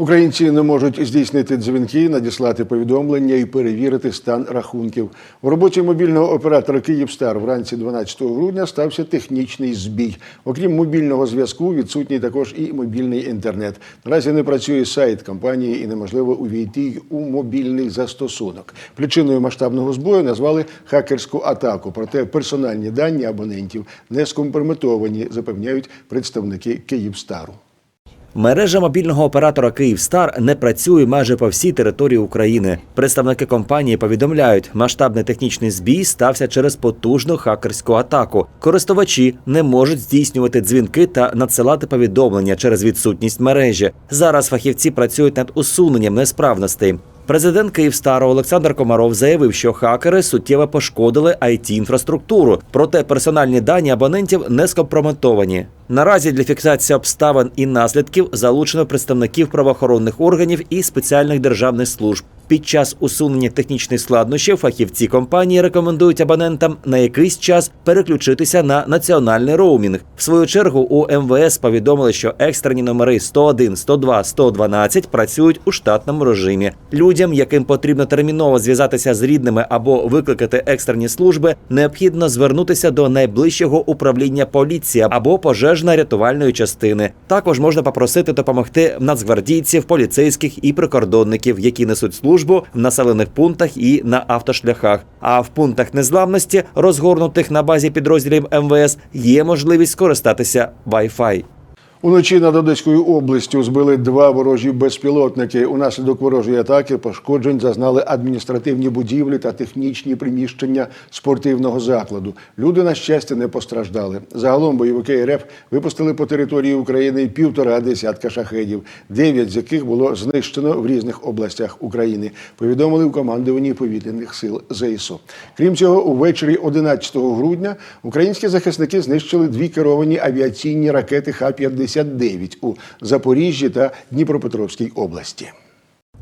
Українці не можуть здійснити дзвінки, надіслати повідомлення і перевірити стан рахунків. В роботі мобільного оператора Київстар вранці 12 грудня стався технічний збій. Окрім мобільного зв'язку, відсутній також і мобільний інтернет. Наразі не працює сайт компанії і неможливо увійти й у мобільний застосунок. Причиною масштабного збою назвали хакерську атаку. Проте персональні дані абонентів не скомпрометовані, запевняють представники Київстару. Мережа мобільного оператора Київстар не працює майже по всій території України. Представники компанії повідомляють, масштабний технічний збій стався через потужну хакерську атаку. Користувачі не можуть здійснювати дзвінки та надсилати повідомлення через відсутність мережі. Зараз фахівці працюють над усуненням несправностей. Президент Київстару Олександр Комаров заявив, що хакери суттєво пошкодили it інфраструктуру проте персональні дані абонентів не скомпрометовані. Наразі для фіксації обставин і наслідків залучено представників правоохоронних органів і спеціальних державних служб. Під час усунення технічних складнощів фахівці компанії рекомендують абонентам на якийсь час переключитися на національний роумінг. В свою чергу у МВС повідомили, що екстрені номери 101, 102, 112 працюють у штатному режимі. Людям, яким потрібно терміново зв'язатися з рідними або викликати екстрені служби, необхідно звернутися до найближчого управління поліції або пожежно-рятувальної частини. Також можна попросити допомогти нацгвардійців, поліцейських і прикордонників, які несуть службу в населених пунктах і на автошляхах. А в пунктах незламності, розгорнутих на базі підрозділів МВС, є можливість скористатися Wi-Fi. Уночі над Одеською областю збили два ворожі безпілотники. Унаслідок ворожої атаки пошкоджень зазнали адміністративні будівлі та технічні приміщення спортивного закладу. Люди, на щастя, не постраждали. Загалом бойовики РФ випустили по території України півтора десятка шахедів, дев'ять з яких було знищено в різних областях України. Повідомили в командуванні повітряних сил ЗСУ. Крім цього, увечері 11 грудня українські захисники знищили дві керовані авіаційні ракети Х-50 59 у Запоріжжі та Дніпропетровській області.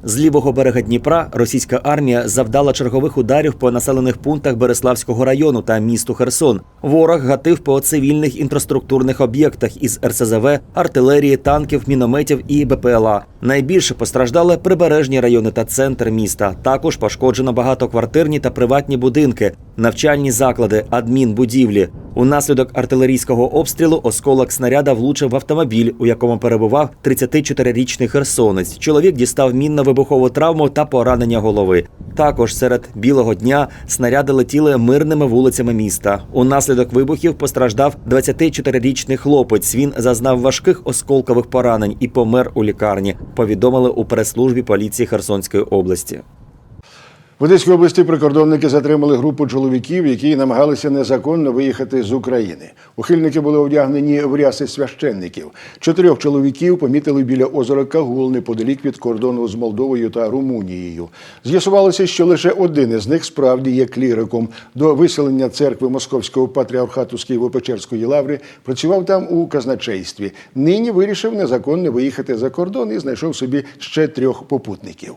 З лівого берега Дніпра російська армія завдала чергових ударів по населених пунктах Береславського району та місту Херсон. Ворог гатив по цивільних інфраструктурних об'єктах із РСЗВ, артилерії, танків, мінометів і БПЛА. Найбільше постраждали прибережні райони та центр міста. Також пошкоджено багатоквартирні та приватні будинки, навчальні заклади, адмінбудівлі. Унаслідок артилерійського обстрілу осколок снаряда влучив в автомобіль, у якому перебував 34-річний херсонець. Чоловік дістав мінно-вибухову травму та поранення голови. Також серед білого дня снаряди летіли мирними вулицями міста. Унаслідок вибухів постраждав 24-річний хлопець. Він зазнав важких осколкових поранень і помер у лікарні. Повідомили у прес-службі поліції Херсонської області. В Одеській області прикордонники затримали групу чоловіків, які намагалися незаконно виїхати з України. Ухильники були одягнені в ряси священників. Чотирьох чоловіків помітили біля озера Кагул неподалік від кордону з Молдовою та Румунією. З'ясувалося, що лише один із них справді є кліриком. До виселення церкви Московського патріархату з Києво-Печерської лаври працював там у казначействі. Нині вирішив незаконно виїхати за кордон і знайшов собі ще трьох попутників.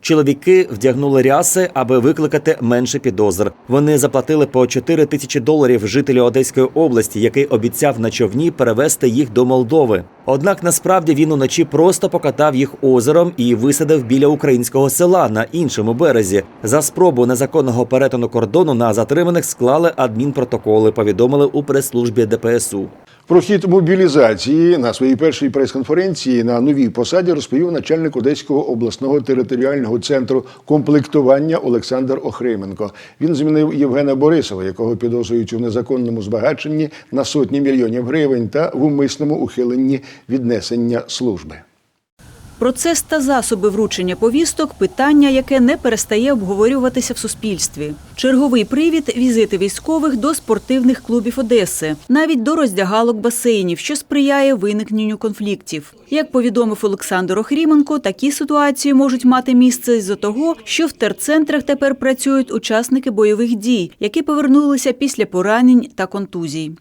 Чоловіки вдягнули ряси, аби викликати менше підозр. Вони заплатили по 4 тисячі доларів жителю Одеської області, який обіцяв на човні перевезти їх до Молдови. Однак насправді він уночі просто покатав їх озером і висадив біля українського села на іншому березі. За спробу незаконного перетину кордону на затриманих склали адмінпротоколи. Повідомили у прес-службі ДПСУ. Про хід мобілізації на своїй першій прес-конференції на новій посаді розповів начальник Одеського обласного територіального центру комплектування Олександр Охрименко. Він змінив Євгена Борисова, якого підозрюють у незаконному збагаченні на сотні мільйонів гривень та в умисному ухиленні віднесення служби. Процес та засоби вручення повісток питання, яке не перестає обговорюватися в суспільстві. Черговий привід візити військових до спортивних клубів Одеси, навіть до роздягалок басейнів, що сприяє виникненню конфліктів. Як повідомив Олександр Охріменко, такі ситуації можуть мати місце з-за того, що в терцентрах тепер працюють учасники бойових дій, які повернулися після поранень та контузій.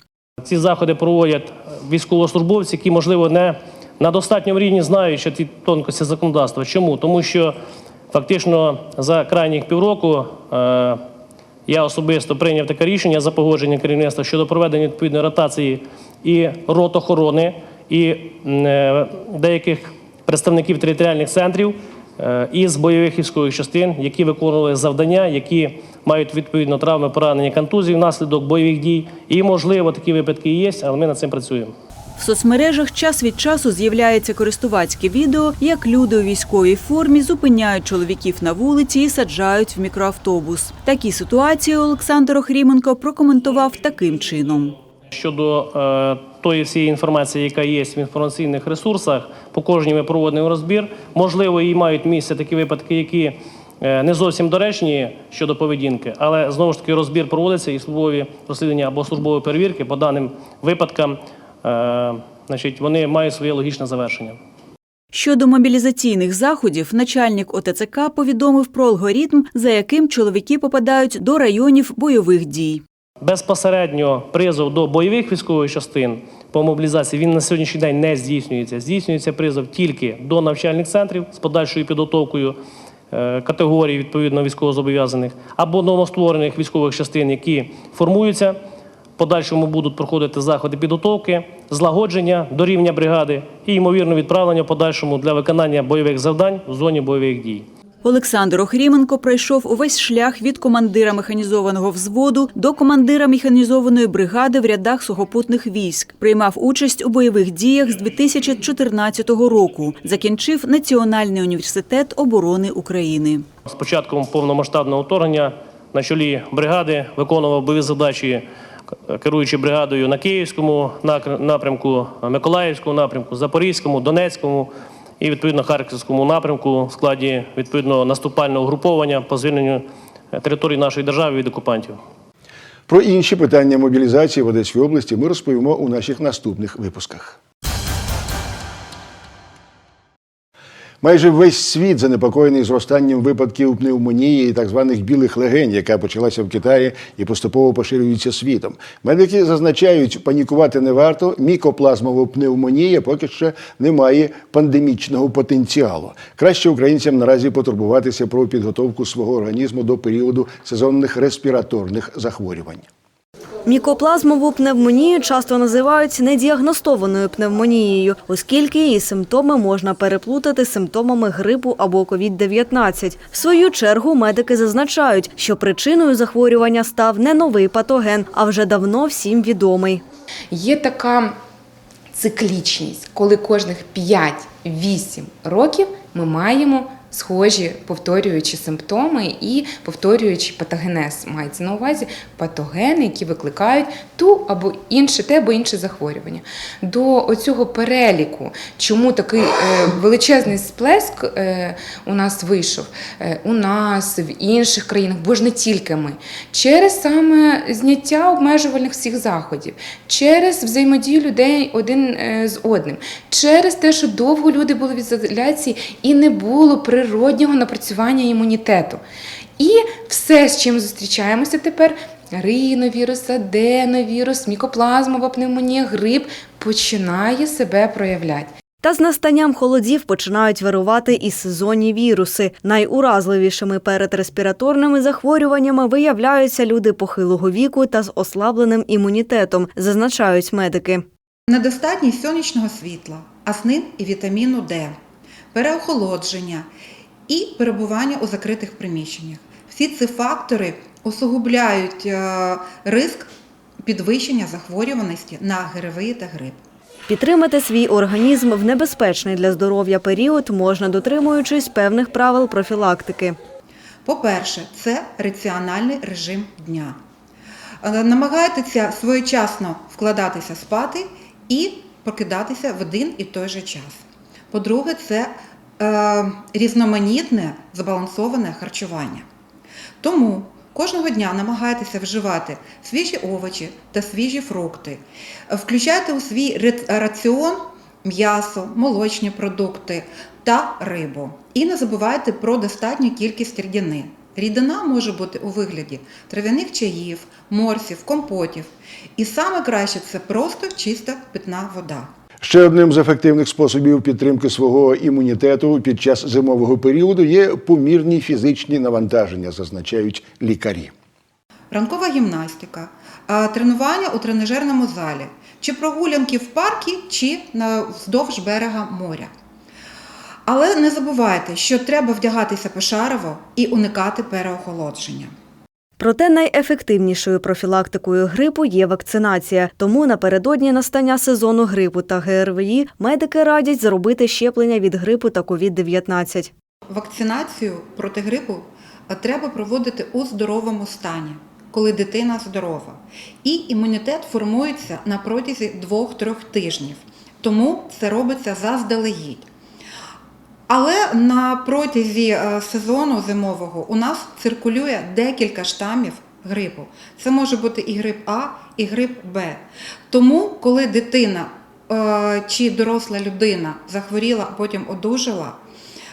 Ці заходи проводять військовослужбовці, які, можливо, не на достатньому рівні знають ще ті тонкості законодавства. Чому? Тому що фактично за крайніх півроку е, Я особисто прийняв таке рішення за погодження керівництва щодо проведення відповідної ротації і рот охорони, і е, деяких представників територіальних центрів е, із бойових військових частин, які виконували завдання, які мають відповідно травми, поранення, контузії внаслідок бойових дій. І, можливо, такі випадки є, але ми над цим працюємо. В соцмережах час від часу з'являється користувацьке відео, як люди у військовій формі зупиняють чоловіків на вулиці і саджають в мікроавтобус. Такі ситуації Олександр Охріменко прокоментував таким чином. Щодо е, тої всієї інформації, яка є в інформаційних ресурсах, по кожній ми проводимо розбір. Можливо, і мають місце такі випадки, які е, не зовсім доречні щодо поведінки, але знову ж таки розбір проводиться і службові розслідування або службові перевірки по даним випадкам. Е, значить, вони мають своє логічне завершення. Щодо мобілізаційних заходів, начальник ОТЦК повідомив про алгоритм, за яким чоловіки попадають до районів бойових дій. Безпосередньо призов до бойових військових частин по мобілізації він на сьогоднішній день не здійснюється. Здійснюється призов тільки до навчальних центрів з подальшою підготовкою е, категорій відповідно військовозобов'язаних або новостворених військових частин, які формуються. В подальшому будуть проходити заходи підготовки, злагодження до рівня бригади і ймовірно відправлення подальшому для виконання бойових завдань в зоні бойових дій. Олександр Охріменко пройшов увесь шлях від командира механізованого взводу до командира механізованої бригади в рядах сухопутних військ. Приймав участь у бойових діях з 2014 року. Закінчив Національний університет оборони України. З початком повномасштабного вторгнення на чолі бригади виконував бойові задачі, керуючи бригадою на Київському напрямку, Миколаївському напрямку, Запорізькому, Донецькому і відповідно Харківському напрямку в складі відповідно наступального угруповання по звільненню е, території нашої держави від окупантів. Про інші питання мобілізації в Одеській області ми розповімо у наших наступних випусках. Майже весь світ занепокоєний зростанням випадків пневмонії і так званих білих легень, яка почалася в Китаї і поступово поширюється світом. Медики зазначають, панікувати не варто. Мікоплазмова пневмонія поки ще не має пандемічного потенціалу. Краще українцям наразі потурбуватися про підготовку свого організму до періоду сезонних респіраторних захворювань. Мікоплазмову пневмонію часто називають недіагностованою пневмонією, оскільки її симптоми можна переплутати з симптомами грипу або COVID-19. В свою чергу медики зазначають, що причиною захворювання став не новий патоген, а вже давно всім відомий. Є така циклічність, коли кожних 5-8 років ми маємо схожі повторюючі симптоми і повторюючи патогенез. Мається на увазі патогени, які викликають ту або інше, те або інше захворювання. До оцього переліку, чому такий е, величезний сплеск е, у нас вийшов, е, у нас, в інших країнах, бо ж не тільки ми, через саме зняття обмежувальних всіх заходів, через взаємодію людей один з одним, через те, що довго люди були в ізоляції і не було природнього напрацювання імунітету. І все, з чим зустрічаємося тепер. Риновірус, аденовірус, мікоплазмова пневмонія, грип починає себе проявляти. Та з настанням холодів починають вирувати і сезонні віруси. Найуразливішими перед респіраторними захворюваннями виявляються люди похилого віку та з ослабленим імунітетом, зазначають медики. Недостатність сонячного світла, аснин і вітаміну Д, переохолодження і перебування у закритих приміщеннях. Всі ці фактори усугубляють е, риск підвищення захворюваності на ГРВІ та грип. Підтримати свій організм в небезпечний для здоров'я період можна дотримуючись певних правил профілактики. По-перше, це раціональний режим дня. Е, Намагайтеся своєчасно вкладатися спати і прокидатися в один і той же час. По-друге, це різноманітне збалансоване харчування. Тому кожного дня намагайтеся вживати свіжі овочі та свіжі фрукти. Включайте у свій раціон м'ясо, молочні продукти та рибу. І не забувайте про достатню кількість рідини. Рідина може бути у вигляді трав'яних чаїв, морсів, компотів. І саме краще це просто чиста питна вода. Ще одним з ефективних способів підтримки свого імунітету під час зимового періоду є помірні фізичні навантаження, зазначають лікарі. ранкова гімнастика, тренування у тренажерному залі, чи прогулянки в парку, чи вздовж берега моря. Але не забувайте, що треба вдягатися пошарово і уникати переохолодження. Проте найефективнішою профілактикою грипу є вакцинація. Тому напередодні настання сезону грипу та ГРВІ медики радять зробити щеплення від грипу та COVID-19. Вакцинацію проти грипу е, треба проводити у здоровому стані, коли дитина здорова. І імунітет формується на протязі 2-3 тижнів. Тому це робиться заздалегідь. Але на протязі е, сезону зимового у нас циркулює декілька штамів грипу. Це може бути і грип А, і грип Б. Тому, коли дитина е, чи доросла людина захворіла, а потім одужала,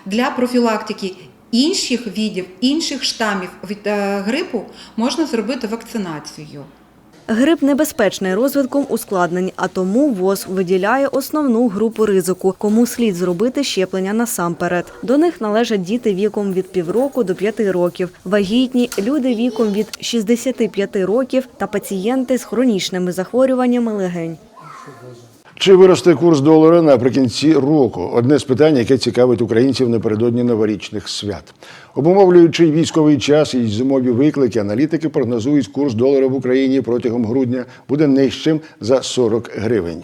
для профілактики інших видів, інших штамів від е, грипу можна зробити вакцинацію. Грип небезпечний розвитком ускладнень, а тому ВОЗ виділяє основну групу ризику, кому слід зробити щеплення насамперед. До них належать діти віком від півроку до 5 років, вагітні, люди віком від 65 років та пацієнти з хронічними захворюваннями легень. Чи виросте курс долара наприкінці року? Одне з питань, яке цікавить українців напередодні новорічних свят. Обумовлюючи військовий час і зимові виклики, аналітики прогнозують, курс долара в Україні протягом грудня буде нижчим за 40 гривень.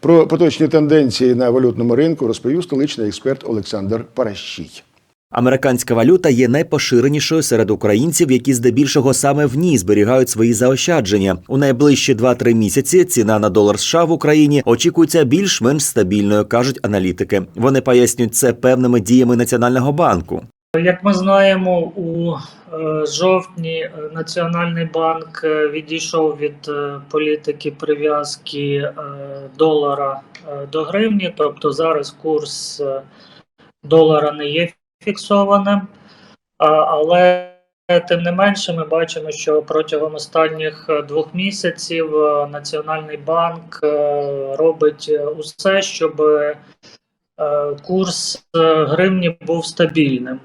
Про поточні тенденції на валютному ринку розповів столичний експерт Олександр Паращій. Американська валюта є найпоширенішою серед українців, які здебільшого саме в ній зберігають свої заощадження. У найближчі 2-3 місяці ціна на долар США в Україні очікується більш-менш стабільною, кажуть аналітики. Вони пояснюють це певними діями Національного банку. Як ми знаємо, у е, жовтні е, Національний банк е, відійшов від політики прив'язки долара до гривні, тобто зараз курс долара не є фіксованим, але тим не менше ми бачимо, що протягом останніх е, двох місяців е, Національний банк е, робить усе, щоб курс гривні був стабільним.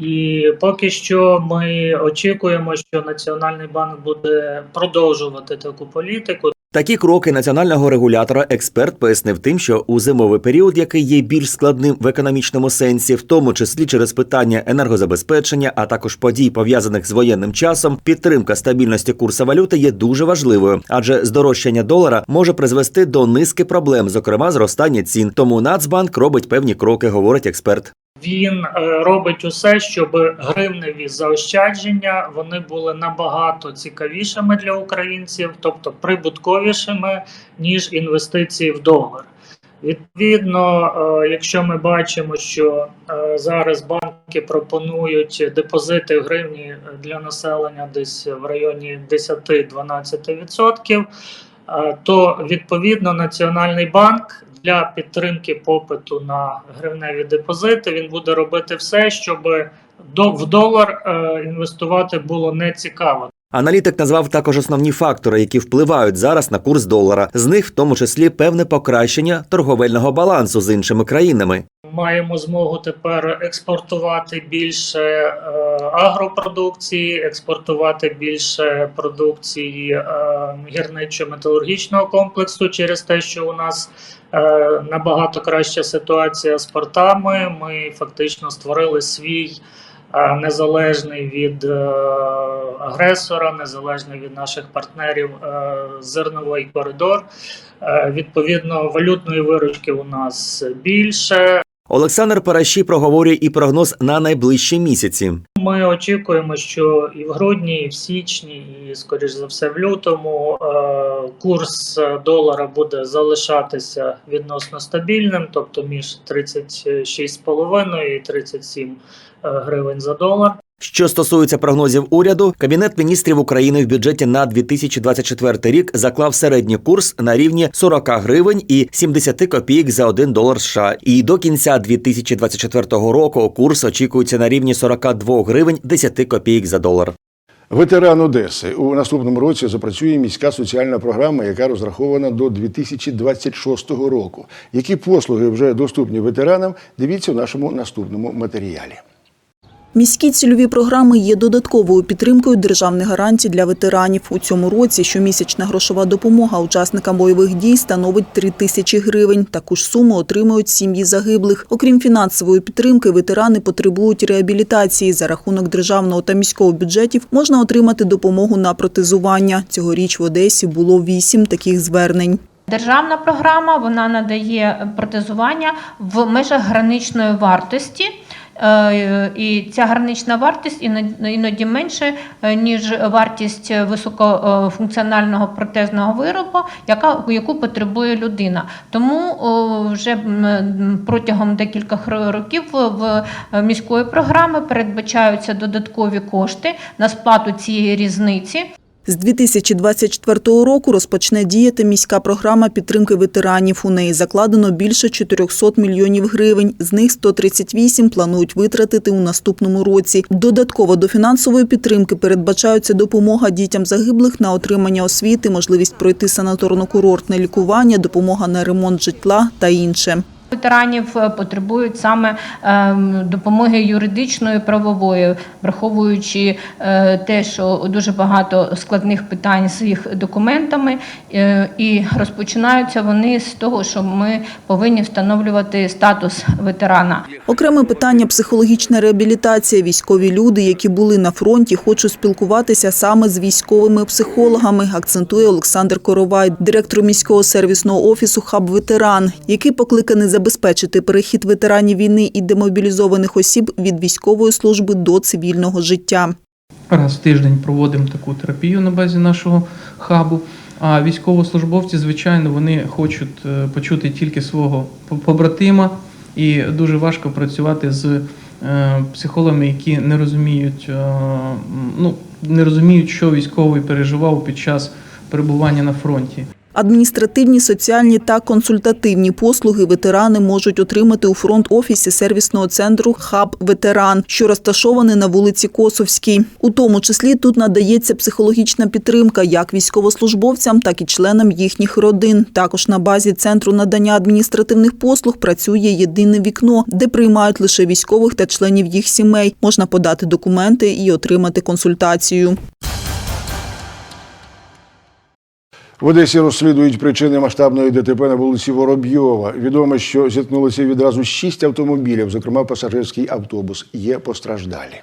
І поки що ми очікуємо, що Національний банк буде продовжувати таку політику. Такі кроки національного регулятора експерт пояснив тим, що у зимовий період, який є більш складним в економічному сенсі, в тому числі через питання енергозабезпечення, а також подій пов'язаних з воєнним часом, підтримка стабільності курсу валюти є дуже важливою, адже здорожчання долара може призвести до низки проблем, зокрема зростання цін. Тому Нацбанк робить певні кроки, говорить експерт. Він е, робить усе, щоб гривневі заощадження вони були набагато цікавішими для українців, тобто прибутковішими ніж інвестиції в долар. Відповідно, е, якщо ми бачимо, що е, зараз банки пропонують депозити в гривні для населення десь в районі 10-12%, е, то відповідно Національний банк для підтримки попиту на гривневі депозити він буде робити все, щоб до в долар е, інвестувати було не цікаво. Аналітик назвав також основні фактори, які впливають зараз на курс долара. З них в тому числі певне покращення торговельного балансу з іншими країнами. Маємо змогу тепер експортувати більше е, агропродукції, експортувати більше продукції е, гірничо-металургічного комплексу через те, що у нас е, набагато краща ситуація з портами. Ми фактично створили свій незалежний від агресора, незалежний від наших партнерів е, зерновий коридор. Е, Відповідно, валютної виручки у нас більше. Олександр Параші проговорює і прогноз на найближчі місяці. Ми очікуємо, що і в грудні, і в січні, і скоріш за все в лютому е, курс долара буде залишатися відносно стабільним, тобто між 36,5 і 37 е, гривень за долар. Що стосується прогнозів уряду, кабінет міністрів України в бюджеті на 2024 рік заклав середній курс на рівні 40 гривень і 70 копійок за 1 долар США. І до кінця 2024 року курс очікується на рівні 42 гривень 10 копійок за долар. Ветеран Одеси у наступному році запрацює міська соціальна програма, яка розрахована до 2026 року. Які послуги вже доступні ветеранам? Дивіться у нашому наступному матеріалі. Міські цільові програми є додатковою підтримкою державних гарантій для ветеранів. У цьому році щомісячна грошова допомога учасникам бойових дій становить 3 тисячі гривень. Таку ж суму отримують сім'ї загиблих. Окрім фінансової підтримки, ветерани потребують реабілітації. За рахунок державного та міського бюджетів можна отримати допомогу на протезування. Цьогоріч в Одесі було вісім таких звернень. Державна програма вона надає протезування в межах граничної вартості. Е, І ця гранична вартість іно- іноді менше, е, ніж вартість високофункціонального протезного виробу, яка, яку потребує людина. Тому вже протягом декількох ро- років в міської програми передбачаються додаткові кошти на сплату цієї різниці. З 2024 року розпочне діяти міська програма підтримки ветеранів. У неї закладено більше 400 мільйонів гривень. З них 138 планують витратити у наступному році. Додатково до фінансової підтримки передбачаються допомога дітям загиблих на отримання освіти, можливість пройти санаторно-курортне лікування, допомога на ремонт житла та інше. Ветеранів е, потребують саме ем, допомоги юридичної, правової, враховуючи е, те, що дуже багато складних питань з їх документами, е, і розпочинаються вони з того, що ми повинні встановлювати статус ветерана. Окреме питання – психологічна реабілітація. Військові люди, які були на фронті, хочуть спілкуватися саме з військовими психологами, акцентує Олександр Коровай, директор міського сервісного офісу «Хаб Ветеран», який покликаний забезпечити перехід ветеранів війни і демобілізованих осіб від військової служби до цивільного життя. Раз в тиждень проводимо таку терапію на базі нашого хабу. А військовослужбовці, звичайно, вони хочуть е, почути тільки свого по- побратима, і дуже важко працювати з е, психологами, які не розуміють, е, ну, не розуміють, що військовий переживав під час перебування на фронті. Адміністративні, соціальні та консультативні послуги ветерани можуть отримати у фронт-офісі сервісного центру «Хаб Ветеран», що розташований на вулиці Косовській. У тому числі тут надається психологічна підтримка як військовослужбовцям, так і членам їхніх родин. Також на базі центру надання адміністративних послуг працює єдине вікно, де приймають лише військових та членів їх сімей. Можна подати документи і отримати консультацію. В Одесі розслідують причини масштабної ДТП на вулиці Воробйова. Відомо, що зіткнулися відразу шість автомобілів, зокрема пасажирський автобус. Є постраждалі.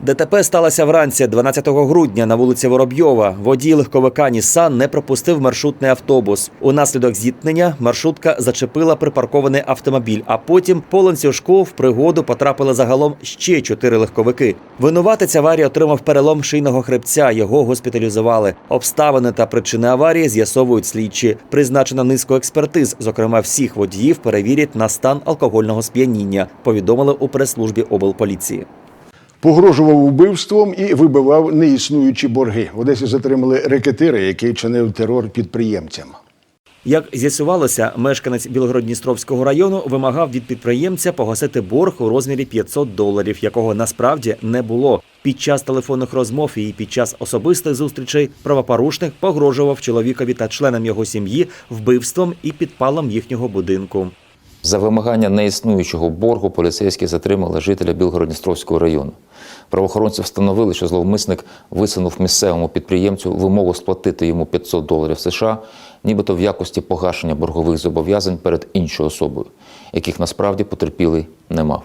ДТП сталося вранці 12 грудня на вулиці Воробйова. Водій легковика Нісан не пропустив маршрутний автобус. Унаслідок зіткнення маршрутка зачепила припаркований автомобіль, а потім по ланцюжку в пригоду потрапили загалом ще чотири легковики. Винуватець аварії отримав перелом шийного хребця. Його госпіталізували. Обставини та причини аварії з'ясовують слідчі. Призначено низку експертиз. Зокрема, всіх водіїв перевірять на стан алкогольного сп'яніння. Повідомили у прес-службі облполіції. Погрожував убивством і вибивав неіснуючі борги. В Одесі затримали рекетира, який чинив терор підприємцям. Як з'ясувалося, мешканець Білгород-Дністровського району вимагав від підприємця погасити борг у розмірі 500 доларів, якого насправді не було. Під час телефонних розмов і під час особистих зустрічей правопорушник погрожував чоловікові та членам його сім'ї вбивством і підпалом їхнього будинку. За вимагання неіснуючого боргу поліцейські затримали жителя Білгород-Дністровського району. Правоохоронці встановили, що зловмисник висунув місцевому підприємцю вимогу сплатити йому 500 доларів США, нібито в якості погашення боргових зобов'язань перед іншою особою, яких насправді потерпілий не мав.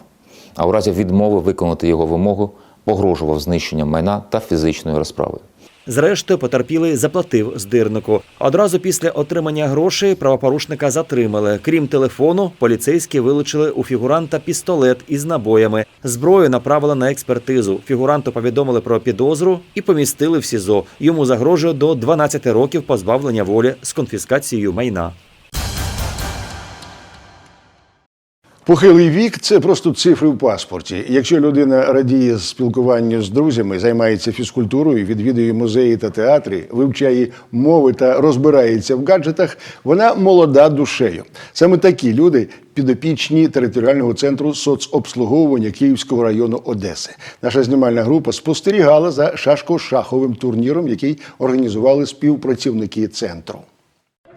А у разі відмови виконати його вимогу погрожував знищенням майна та фізичною розправою. Зрештою, потерпілий заплатив здирнику. Одразу після отримання грошей правопорушника затримали. Крім телефону, поліцейські вилучили у фігуранта пістолет із набоями. Зброю направили на експертизу. Фігуранту повідомили про підозру і помістили в СІЗО. Йому загрожує до 12 років позбавлення волі з конфіскацією майна. Похилий вік це просто цифри в паспорті. Якщо людина радіє спілкуванню з друзями, займається фізкультурою, відвідує музеї та театри, вивчає мови та розбирається в гаджетах, вона молода душею. Саме такі люди підопічні територіального центру соцобслуговування Київського району Одеси. Наша знімальна група спостерігала за шашко-шаховим турніром, який організували співпрацівники центру.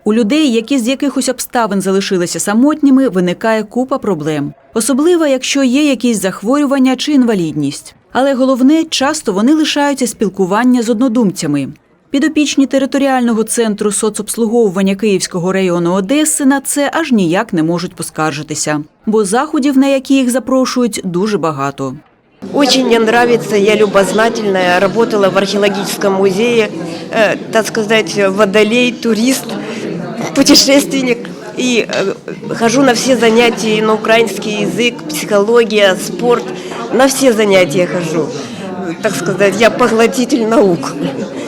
У людей, які з якихось обставин залишилися самотніми, виникає купа проблем. Особливо, якщо є якісь захворювання чи інвалідність. Але головне, часто вони лишаються спілкування з однодумцями. Підопічні територіального центру соцобслуговування Київського району Одеси на це аж ніяк не можуть поскаржитися, бо заходів, на які їх запрошують, дуже багато. Очень мне нравится, я любознательная, работала в археологическом музее, э, так сказать, водолей, турист, путешественник. И э, хожу на все занятия, на украинский язык, психология, спорт, на все занятия хожу. Так сказать, я поглотитель наук.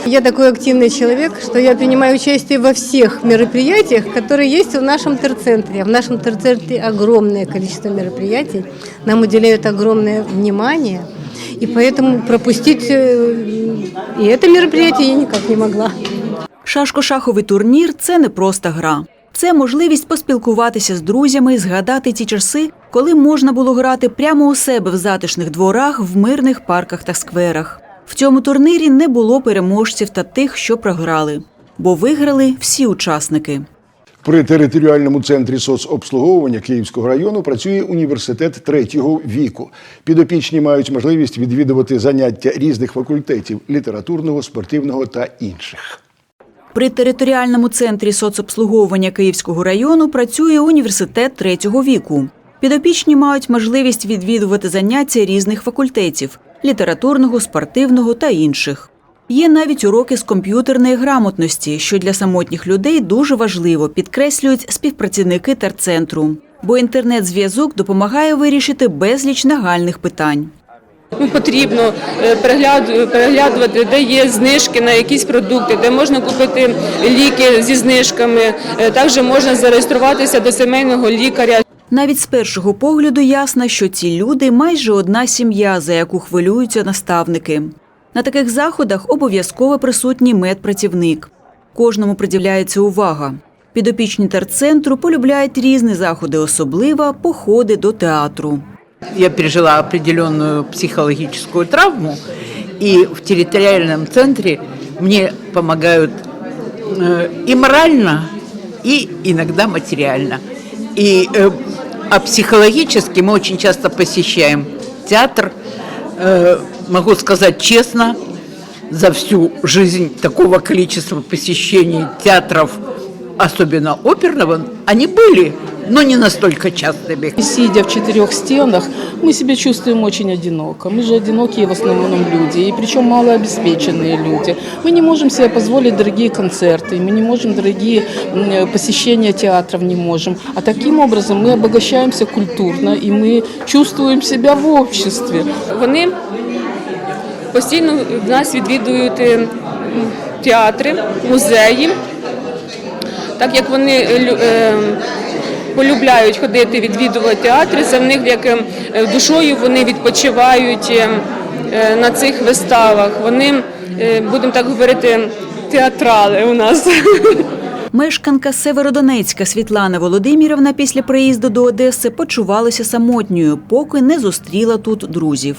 Я такой активный человек, что я принимаю участие во всех мероприятиях, которые есть в нашем терцентре. В нашем терцентре огромное количество мероприятий, нам уделяют огромное внимание, и поэтому пропустить э, и это мероприятие я никак не могла. Шашко-шаховий турнір це не просто гра. Це можливість поспілкуватися з друзями, згадати ті часи, коли можна було грати прямо у себе в затишних дворах, в мирних парках та скверах. В цьому турнірі не було переможців та тих, що програли, бо виграли всі учасники. При територіальному центрі соцобслуговування Київського району працює університет третього віку. Підопічні мають можливість відвідувати заняття різних факультетів літературного, спортивного та інших. При територіальному центрі соцобслуговування Київського району працює університет третього віку. Підопічні мають можливість відвідувати заняття різних факультетів літературного, спортивного та інших. Є навіть уроки з комп'ютерної грамотності, що для самотніх людей дуже важливо, підкреслюють співпрацівники терцентру. Бо інтернет-зв'язок допомагає вирішити безліч нагальних питань. Потрібно е, переглядувати, де є знижки на якісь продукти, де можна купити ліки зі знижками. Е, Також можна зареєструватися до сімейного лікаря. Навіть з першого погляду ясно, що ці люди майже одна сім'я, за яку хвилюються наставники. На таких заходах обов'язково присутній медпрацівник. Кожному приділяється увага. Підопічні терцентру полюбляють різні заходи, особливо походи до театру. Я пережила определенную психологическую травму, и в территориальном центре мне помогают э, и морально, и иногда материально. И, э, а психологически мы очень часто посещаем театр. Э, могу сказать честно, за всю жизнь такого количества посещений театров, особенно оперного, они были, но не настолько частыми. Сидя в четырех стенах, мы себя чувствуем очень одиноко. Мы же одинокие в основном люди, и причем малообеспеченные люди. Мы не можем себе позволить дорогие концерты, мы не можем дорогие м, посещения театров не можем. А таким образом мы обогащаемся культурно, и мы чувствуем себя в обществе. Вони постійно в нас відвідують е, м, театри, музеї, Так як вони е, е, полюбляють ходити відвідувати театри, це в них як е, душою вони відпочивають на цих виставах. Вони, е, будемо так говорити, театрали у нас. Мешканка Северодонецька Світлана Володимирівна після приїзду до Одеси почувалася самотньою, поки не зустріла тут друзів.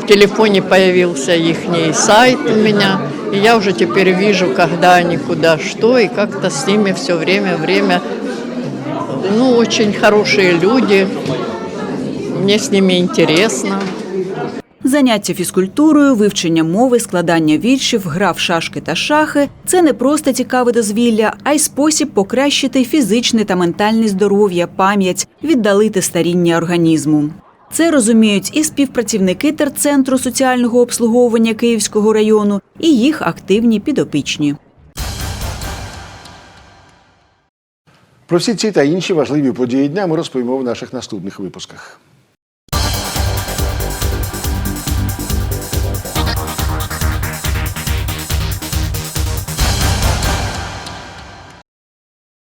В телефоне появился их сайт у меня, и я уже теперь вижу, когда они куда что, и как-то с ними все время, время. Ну, очень хорошие люди, мне с ними интересно. Заняття фізкультурою, вивчення мови, складання віршів, гра в шашки та шахи це не просто цікаве дозвілля, а й спосіб покращити фізичне та ментальне здоров'я, пам'ять, віддалити старіння організму. Це розуміють і співпрацівники терцентру соціального обслуговування Київського району, і їх активні підопічні. Про всі ці та інші важливі події дня ми розповімо в наших наступних випусках.